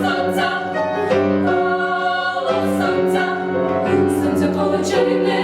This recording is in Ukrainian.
Сонця, коло сонця, сонце коло чарівне,